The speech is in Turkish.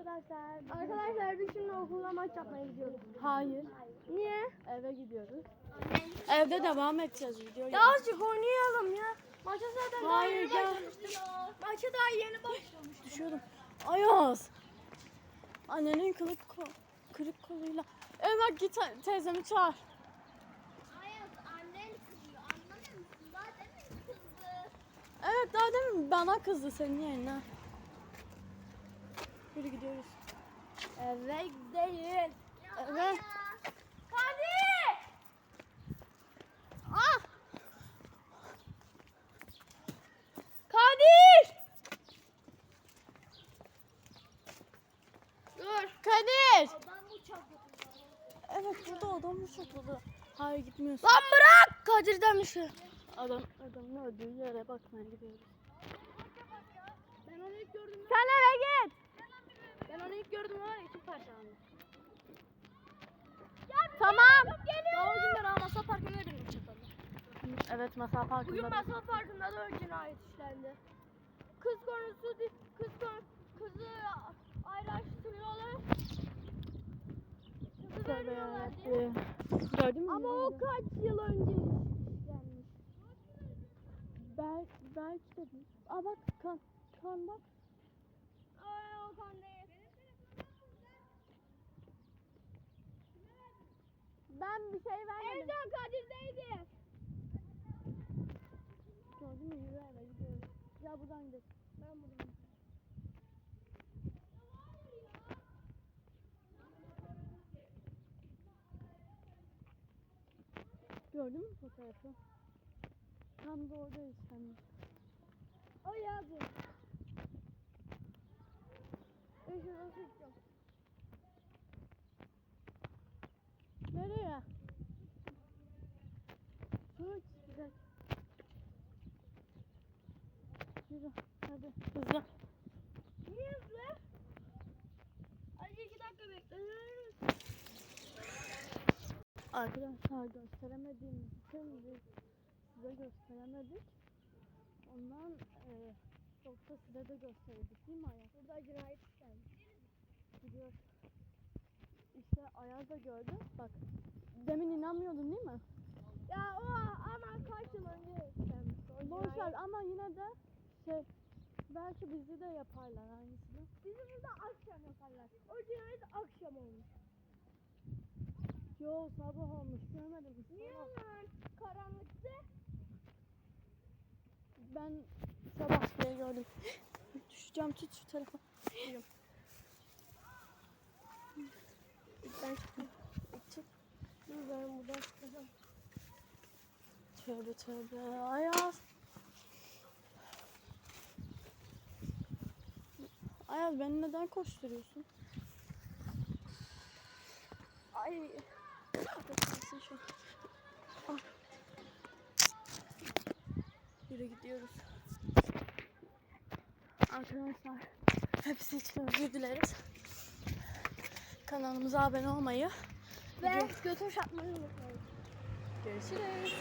arkadaşlar. Arkadaşlar biz şimdi okulda maç yapmaya gidiyoruz. Hayır. Niye? Eve gidiyoruz. Evde devam edeceğiz videoyu. Ya azıcık oynayalım ya. Maça zaten daha Hayır, yeni gel. başlamıştık. Maça daha yeni başlamıştık. Düşüyorum. Ayaz. Annenin kırık, ko kırık koluyla. Ömer git teyzemi çağır. Ayaz annen kızıyor. Anlamıyor musun? Daha demin kızdı. Evet daha demin bana kızdı senin yerine. Yürü gidiyoruz. Eve gidelim. Hadi. Ah! Kadir. Dur. Kadir! Adam yapıyor. Evet burada adam mı çatladı? Hayır gitmiyorsun. Lan bırak. Kadir demişim. Adam adamın öldüğü yere bakmaya gidiyoruz. Ben onu ilk gördüm. Sen eve git. Ben onu ilk gördüm var ya iki parçalandı. Tamam. Daha o günler ha masa parkına bindim çakalım. Evet masa parkında. Bugün masa parkında da cinayet işlendi. Kız konusu değil, kız konu, kızı ayrıştırıyorlar. Kızı Tövbe veriyorlar diye. yarabbim. Gördün mü? Ama o kaç yıl önce işlenmiş. Belki, belki de değil. Aa bak kan, kan bak. Ay o kan değil. Ben bir şey vermedim. Evden Kadir'deydi. Gördün mü? Yürü eve gidiyoruz. Ya buradan gidelim. Ben buradan. Gördün mü fotoğrafı? Tam da orada işlenmiş. O yazdı. Ben şuradan sıkacağım. Nereye? Dur güzel. Yürü hadi hızlı. Niye hızlı? Hadi iki dakika bekle. Arkadaşlar gösteremediğimiz için biz size gösteremedik. Ondan e, yoksa size de gösterirdik değil mi Ayaz? Burada cinayet işlendi. İşte Ayaz da gördü. Bak demin inanmıyordun değil mi? Ya o ama kaç yıl önce işlenmiş. O Boş ver cinayet. ama yine de şey belki bizi de yaparlar aynısını. Bizi burada akşam yaparlar. O cinayet akşam olmuş. Yo sabah olmuş görmedim? Niye lan? Karanlıktı. Ben sabah diye gördüm. Düşeceğim tut şu telefon. Ben çıktım. Çık. Dur ben buradan çıkacağım. Tövbe tövbe. Ayaz. Ayaz beni neden koşturuyorsun? Ay. Kapatsın şu. Ah. Yürü gidiyoruz. Arkadaşlar hepsi için özür dileriz. Kanalımıza abone olmayı. Ve götür şatmayı unutmayın. Görüşürüz.